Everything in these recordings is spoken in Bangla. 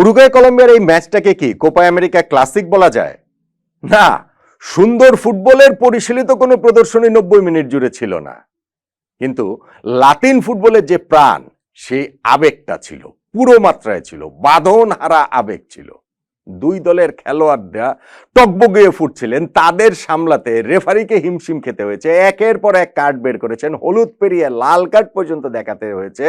উরুগুয়ে কলম্বিয়ার এই ম্যাচটাকে কি কোপা আমেরিকা ক্লাসিক বলা যায়? না, সুন্দর ফুটবলের পরিশীলিত কোনো প্রদর্শনী নব্বই মিনিট জুড়ে ছিল না। কিন্তু লাতিন ফুটবলের যে প্রাণ সেই আবেগটা ছিল, পুরো মাত্রায় ছিল বাঁধন হারা আবেগ ছিল। দুই দলের খেলোয়াড়রা টকবগিয়ে ফুটছিলেন, তাদের সামলাতে রেফারিকে হিমশিম খেতে হয়েছে, একের পর এক কার্ড বের করেছেন, হলুদ পেরিয়ে লাল কার্ড পর্যন্ত দেখাতে হয়েছে।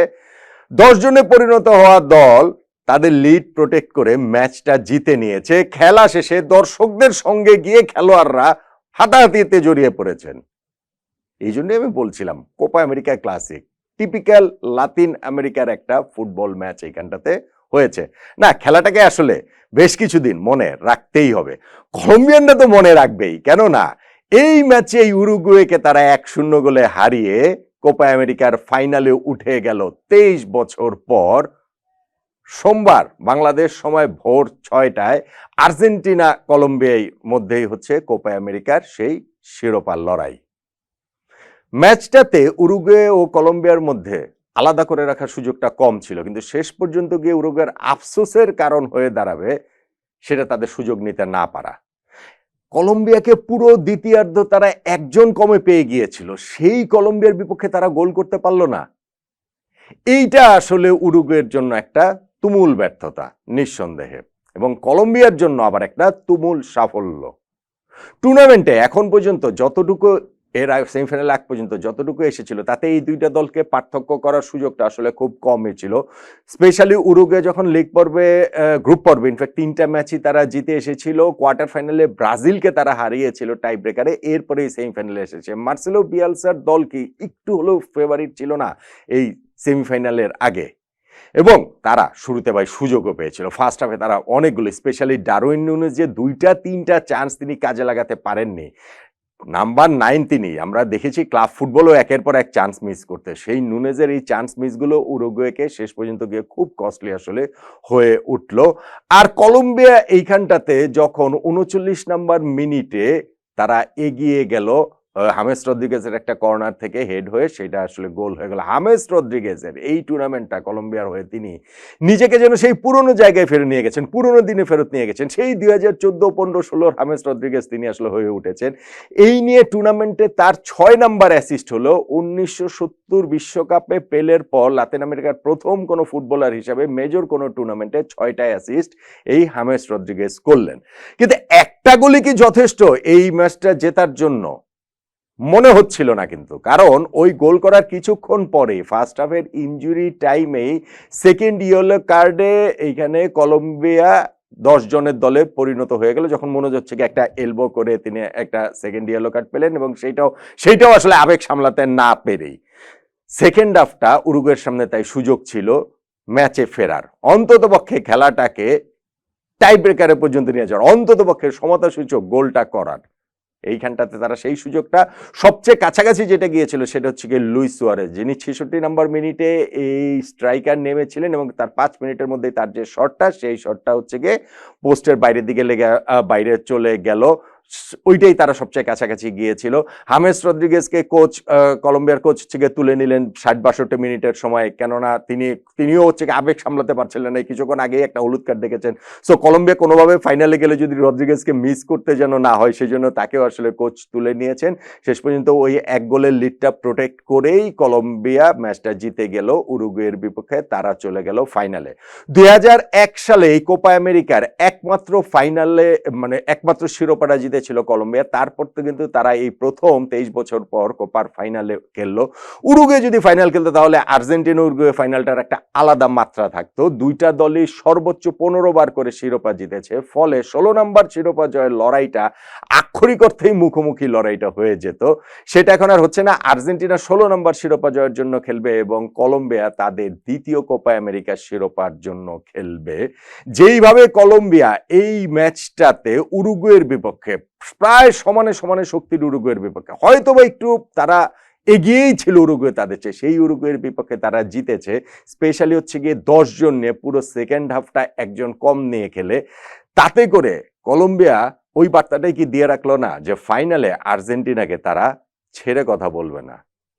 দশ জনে পরিণত হওয়া দল তাদের লিড প্রোটেক্ট করে ম্যাচটা জিতে নিয়েছে। খেলা শেষে দর্শকদের সঙ্গে গিয়ে খেলোয়াড়রা হাতাহাতিতে জড়িয়ে পড়েছেন। এই জন্যই আমি বলছিলাম Copa America classic typical Latin আমেরিকার একটা ফুটবল ম্যাচ এইখানটাতে হয়েছে। না, খেলাটাকে আসলে বেশ কিছুদিন মনে রাখতেই হবে। কলম্বিয়ানরা তো মনে রাখবেই, কেননা এই ম্যাচে উরুগুয়েকে তারা এক শূন্য গোলে হারিয়ে কোপা আমেরিকার ফাইনালে উঠে গেল তেইশ বছর পর। সোমবার বাংলাদেশ সময় ভোর ছয়টায় আর্জেন্টিনা কলম্বিয়ার মধ্যেই হচ্ছে কোপা আমেরিকার সেই শিরোপার লড়াই। ম্যাচটাতে উরুগুয়ে ও কলম্বিয়ার মধ্যে আলাদা করে রাখার সুযোগটা কম ছিল, কিন্তু শেষ পর্যন্ত গিয়ে উরুগুয়ের আফসোসের কারণ হয়ে দাঁড়াবে সেটা তাদের সুযোগ নিতে না পারা। কলম্বিয়াকে পুরো দ্বিতীয়ার্ধ তারা একজন কমে পেয়ে গিয়েছিল, সেই কলম্বিয়ার বিপক্ষে তারা গোল করতে পারল না। এইটা আসলে উরুগুয়ের জন্য একটা তুমুল ব্যর্থতা, নিঃসন্দেহে। এবং কলম্বিয়ার জন্য আবার একটা তুমুল সাফল্য। টুর্নামেন্টে এখন পর্যন্ত যতটুকু এর সেমিফাইনাল আগ পর্যন্ত যতটুকু এসেছিল, তাতে এই দুইটা দলকে পার্থক্য করার সুযোগটা আসলে খুব কমই ছিল। স্পেশালি উরুগে যখন লিগ পর্বে গ্রুপ পর্বে ইনফ্যাক্ট তিনটা ম্যাচই তারা জিতে এসেছিল, কোয়ার্টার ফাইনালে ব্রাজিলকে তারা হারিয়েছিল টাই ব্রেকারে এরপরে সেমিফাইনালে এসেছে। মার্সেলো বিয়ালসার দল কি একটু হলেও ফেভারিট ছিল না এই সেমিফাইনালের আগে? এবং তারা শুরুতে ভাই সুযোগও পেয়েছিল। ফার্স্ট হাফে তারা অনেকগুলো স্পেশালি ডারউইন নুনেজ যে দুইটা, তিনটা চান্স তিনি কাজে লাগাতে পারেননি। নাম্বার নাইন তিনি, আমরা দেখেছি ক্লাব ফুটবলও একের পর এক চান্স মিস করতে। সেই নুনেজের এই চান্স মিসগুলো উরুগুয়েকে শেষ পর্যন্ত গিয়ে খুব কস্টলি আসলে হয়ে উঠল। আর কলম্বিয়া এইখানটাতে যখন উনচল্লিশ নাম্বার মিনিটে তারা এগিয়ে গেল হামেস রদ্রিগেজের একটা কর্নার থেকে হেড হয়ে সেটা আসলে গোল হয়ে গেল। হামেস রদ্রিগেজের এই টুর্নামেন্টটা কলম্বিয়ার হয়ে তিনি নিজেকে যেন সেই পুরনো জায়গায় ফেরত নিয়ে গেছেন, পুরনো দিনে ফেরত নিয়ে গেছেন। সেই দুই হাজার চোদ্দ, পনেরো ষোলোর হামেস রদ্রিগেজ তিনি আসলে হয়ে উঠেছেন। এই নিয়ে টুর্নামেন্টে তার ছয় নাম্বার অ্যাসিস্ট হলো উনিশশো সত্তর বিশ্বকাপে পেলের পর লাতিন আমেরিকার প্রথম কোনো ফুটবলার হিসাবে মেজর কোনো টুর্নামেন্টে ছয়টা অ্যাসিস্ট এই হামেস রদ্রিগেজ করলেন। কিন্তু একটা গোলে কি যথেষ্ট এই ম্যাচটা জেতার জন্য? মনে হচ্ছিল না কিন্তু, কারণ ওই গোল করার কিছুক্ষণ পরে ফার্স্ট হাফের ইনজুরি টাইমেই সেকেন্ড ইয়েলো কার্ডে এইখানে কলম্বিয়া দশ জনের দলে পরিণত হয়ে গেল, যখন মনে হচ্ছে কি একটা এলবো করে তিনি একটা সেকেন্ড ইয়েলো কার্ড পেলেন এবং সেইটাও সেইটাও আসলে আবেগ সামলাতে না পেরেই। সেকেন্ড হাফটা উরুগের সামনে তাই সুযোগ ছিল ম্যাচে ফেরার। অন্তত পক্ষে খেলাটাকে টাই ব্রেকারে পর্যন্ত নিয়ে যাওয়ার। অন্তত পক্ষে সমতা সূচক গোলটা করার। এইখানটাতে তারা সেই সুযোগটা সবচেয়ে কাছাকাছি যেটা গিয়েছিল সেটা হচ্ছে গিয়ে লুইস সুয়ারেজ। যিনি ছেষট্টি নম্বর মিনিটে এই স্ট্রাইকার নেমেছিলেন এবং তার পাঁচ মিনিটের মধ্যে তার যে শটটা, সেই শটটা হচ্ছে গিয়ে পোস্টের বাইরের দিকে লেগে বাইরে চলে গেল। ওইটাই তারা সবচেয়ে কাছাকাছি গিয়েছিল। হামেস রদ্রিগেজকে কোচ কলম্বিয়ার কোচ থেকে তুলে নিলেন ষাট বাষট্টি মিনিটের সময়। কেননা তিনি, তিনিও হচ্ছে আবেগ সামলাতে পারছিলেন না। কিছুক্ষণ আগেই একটা হলুদ কার্ড দেখেছেন। সো কলম্বিয়া কোনোভাবে ফাইনালে গেলে যদি রদ্রিগেজকে মিস করতে যেন না হয় সেই জন্য তাকেও আসলে কোচ তুলে নিয়েছেন। শেষ পর্যন্ত ওই এক গোলের লিডটা প্রোটেক্ট করেই কলম্বিয়া ম্যাচটা জিতে গেল। উরুগুয়ের বিপক্ষে তারা চলে গেল ফাইনালে দুই হাজার এক সালে এই কোপা আমেরিকার একমাত্র ফাইনালে মানে একমাত্র শিরোপাটা জিতেছিল কলম্বিয়া, তারপর তো কিন্তু তারা এই প্রথম তেইশ বছর পর কোপার ফাইনালে খেললো। উরুগুয়ে যদি ফাইনাল খেলতো তাহলে আর্জেন্টিনা উরুগুয়ে ফাইনালটার একটা আলাদা মাত্রা থাকতো। দুইটা দলই সর্বোচ্চ পনেরো বার করে শিরোপা জিতেছে, ফলে ষোলো নম্বর শিরোপা জয়ের লড়াইটা আক্ষরিক অর্থেই মুখোমুখি লড়াইটা হয়ে যেত। সেটা এখন আর হচ্ছে না। আর্জেন্টিনা ষোলো নম্বর শিরোপা জয়ের জন্য খেলবে এবং কলম্বিয়া তাদের দ্বিতীয় কোপা আমেরিকার শিরোপার জন্য খেলবে। যেইভাবে কলম্বিয়া এই ম্যাচটাতে উরুগুয়ের বিপক্ষে প্রায় সমানে সমানে শক্তির উরুগুয়ের বিপক্ষে। হয়তো বা একটু তারা এগিয়েই ছিল উরুগুয়ে তাদের চেয়ে, সেই উরুগুয়ের বিপক্ষে তারা জিতেছে। স্পেশালি হচ্ছে গিয়ে দশজন নিয়ে পুরো সেকেন্ড হাফটা একজন কম নিয়ে খেলে। তাতে করে কলম্বিয়া ওই বার্তাটাই কি দিয়ে রাখল না যে ফাইনালে আর্জেন্টিনাকে তারা ছেড়ে কথা বলবে না।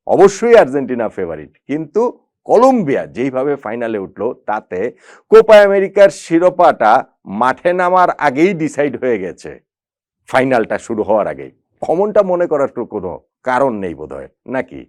অবশ্যই আর্জেন্টিনা ফেভারিট কিন্তু কলম্বিয়া যেইভাবে ফাইনালে উঠল, তাতে কোপা আমেরিকার শিরোপাটা মাঠে নামার আগেই ডিসাইড হয়ে গেছে। ফাইনালটা শুরু হওয়ার আগেই। অমনটা মনে করার কোনো কারণ নেই বোধহয় নাকি?